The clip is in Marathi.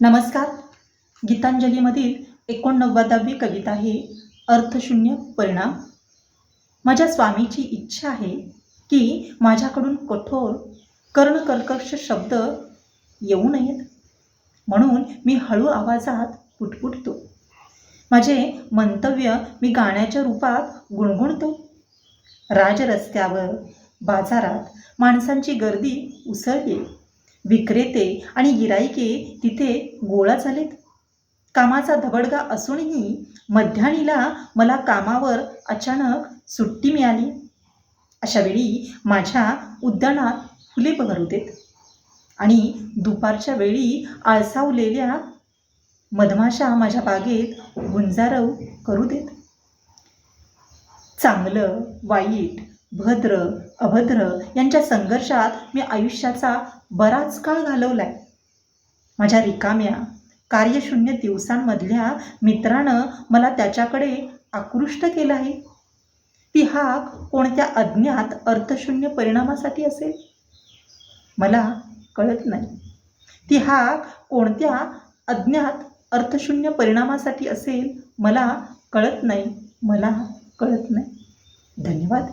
नमस्कार. गीतांजलीमधील एकोणनव्वदावी कविता आहे अर्थशून्य परिणाम. माझ्या स्वामीची इच्छा आहे की माझ्याकडून कठोर कर्णकर्कश शब्द येऊ नयेत. म्हणून मी हळू आवाजात पुटपुटतो. माझे मंतव्य मी गाण्याच्या रूपात गुणगुणतो. राजरस्त्यावर बाजारात माणसांची गर्दी उसळली विक्रेते आणि गिराईके तिथे गोळा झालेत. कामाचा धबडगा असूनही मध्यानीला मला कामावर अचानक सुट्टी मिळाली. अशावेळी माझ्या उद्यानात फुले बहरू देत आणि दुपारच्या वेळी आळसावलेल्या मधमाशा माझ्या बागेत गुंजारव करू देत. चांगलं वाईट भद्र अभद्र यांच्या संघर्षात मी आयुष्याचा बराच काळ घालवलाय. माझ्या रिकाम्या कार्यशून्य दिवसांमधल्या मित्रानं मला त्याच्याकडे आकृष्ट केलं आहे. ती हाक कोणत्या अज्ञात अर्थशून्य परिणामासाठी असेल? मला कळत नाही. ती हाक कोणत्या अज्ञात अर्थशून्य परिणामासाठी असेल? मला कळत नाही. मला कळत नाही. धन्यवाद.